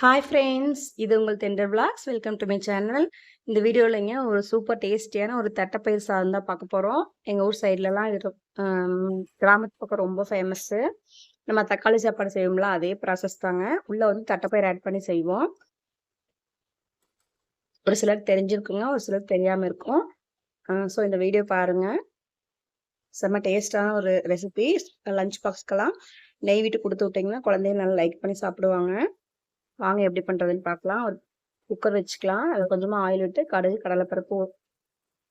Hi friends இது உங்கள் tender vlogs welcome to my channel இந்த வீடியோவில்ங்க ஒரு சூப்பர் டேஸ்டியான ஒரு தட்டைப்பயிர் சாதம் தான் பார்க்க போகிறோம் எங்கள் ஊர் சைட்லலாம் இது கிராமத்து பக்கம் ரொம்ப ஃபேமஸ்ஸு நம்ம தக்காளி சாப்பாடு செய்வோம்ல அதே ப்ராசஸ் தாங்க. உள்ளே வந்து தட்டைப்பயிர் ஆட் பண்ணி செய்வோம். ஒரு சிலர் தெரிஞ்சிருக்குங்க ஒரு சிலர் தெரியாமல் இருக்கும். ஸோ இந்த வீடியோ பாருங்கள் செம்ம டேஸ்டான ஒரு ரெசிபி லஞ்ச் பாக்ஸ்க்கெல்லாம் நெய் விட்டு கொடுத்து விட்டிங்கன்னா குழந்தைய நல்லா லைக் பண்ணி சாப்பிடுவாங்க. வாங்க எப்படி பண்ணுறதுன்னு பார்க்கலாம் ஒரு குக்கர் வச்சுக்கலாம். அதில் கொஞ்சமாக ஆயில் விட்டு கடுகு கடலைப்பருப்பு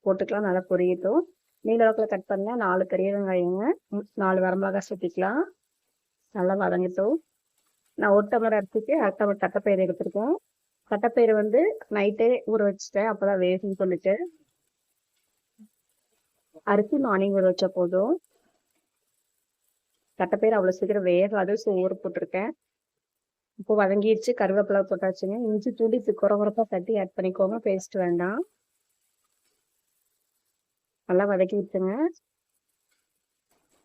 போட்டுக்கலாம். நல்லா பொரியட்டும். நீல அளவுக்குள்ள கட் பண்ண நாலு பெரிய வெங்காயங்க. நாலு வரமிளகா சுற்றிக்கலாம் நல்லா வதங்கிட்டோம். நான் ஒரு டம்ளர் அரிசிக்கு அரை டம்ளர் தட்டைப்பயிறு எடுத்திருக்கேன். தட்டைப்பயிறு வந்து நைட்டே ஊற வச்சுட்டேன். அப்போ தான் வேகுன்னு சொல்லிட்டு. அரிசி மார்னிங் ஊற வச்சா போதும். தட்டைப்பயிறு அவ்வளோ சீக்கிரம் வேகாது. ஸோ ஊற போட்டிருக்கேன். இப்போ வதங்கிடுச்சு கருவேப்பிலை போட்டாச்சுங்க. இஞ்சி தூடி குறை குறப்பா தட்டி ஆட் பண்ணிக்கோங்க. பேஸ்ட் வேண்டாம். நல்லா வதக்கி விட்டுங்க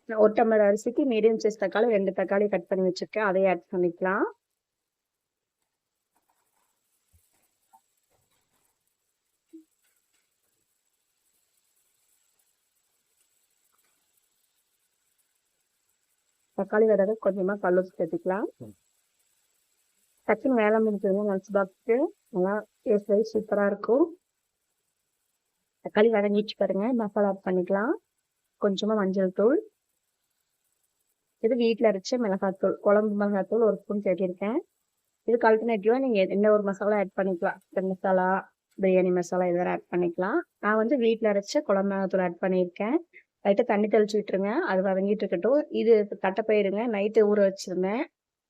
ஒரு டம்ளர் அரிசிக்கு மீடியம் சைஸ் தக்காளி ரெண்டு தக்காளி கட் பண்ணி வச்சிருக்கேன். அதையும் ஆட் பண்ணிக்கலாம். தக்காளி வதக்க கொஞ்சமாக கல்லூரி சேர்த்துக்கலாம். டக்குன்னு வேலை முடிஞ்சதுங்க லஞ்ச் பாக்ஸுக்கு நல்லா டேஸ்ட் வைஸ் சூப்பராக இருக்கும். தக்காளி வதங்கிச்சு பாருங்க மசாலா ஆட் பண்ணிக்கலாம். கொஞ்சமாக மஞ்சள் தூள். இது வீட்டில் அரைச்ச மிளகாத்தூள் குழம்பு மிளகாத்தூள் ஒரு ஸ்பூன் சேர்த்திருக்கேன் இதுக்கு அல்டர்னேட்டிவாக நீங்கள் எந்த ஒரு மசாலா ஆட் பண்ணிக்கலாம். சிக்கன் மசாலா பிரியாணி மசாலா இதெல்லாம் ஆட் பண்ணிக்கலாம். நான் வந்து வீட்டில் அரைச்ச குழம்பு மிளகாத்தூள் ஆட் பண்ணியிருக்கேன். லைட்டாக தண்ணி தெளிச்சு விட்டுருங்க. அது வதங்கிட்டு இருக்கட்டும். இது தட்டை போயிடுங்க நைட்டு ஊற வச்சுருந்தேன்.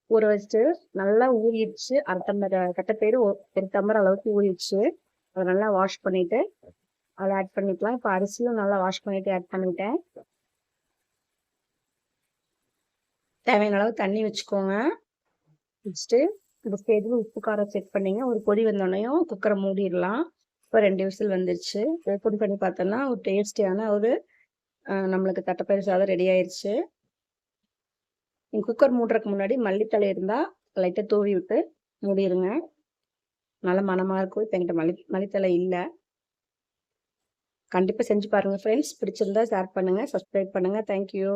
ஊற வச்சுட்டு நல்லா ஊறிடுச்சு. அரை டம்ளர் கட்டப்பயிறு ஒரு டம்ளர் அளவுக்கு ஊறிடுச்சு. அதை நல்லா வாஷ் பண்ணிட்டு அதை ஆட் பண்ணிக்கலாம். இப்போ அரிசியும் நல்லா வாஷ் பண்ணிட்டு ஆட் பண்ணிட்டேன். தேவையான அளவு தண்ணி வச்சுக்கோங்க. வச்சுட்டு இந்த ஸ்டேஜில் உப்பு காரம் செக் பண்ணிங்க. ஒரு பொடி வந்தோடனையும் குக்கரை மூடிடலாம். இப்போ ரெண்டு விசில் வந்துருச்சு. ஓப்பன் பண்ணி பார்த்தோன்னா ஒரு டேஸ்டியான ஒரு நம்மளுக்கு தட்டைப்பயிறு சாதம் ரெடி ஆயிடுச்சு குக்கர் மூடுறதுக்கு முன்னாடி மல்லித்தலை இருந்தால் லைட்டாக தூவி விட்டு மூடிடுங்க நல்ல மனமாக இருக்கும். இப்போ என்கிட்ட மல்லி மல்லித்தலை இல்லை. கண்டிப்பாக செஞ்சு பாருங்கள் ஃப்ரெண்ட்ஸ் பிடிச்சிருந்தா ஷேர் பண்ணுங்கள் சப்ஸ்கிரைப் பண்ணுங்கள் தேங்க்யூ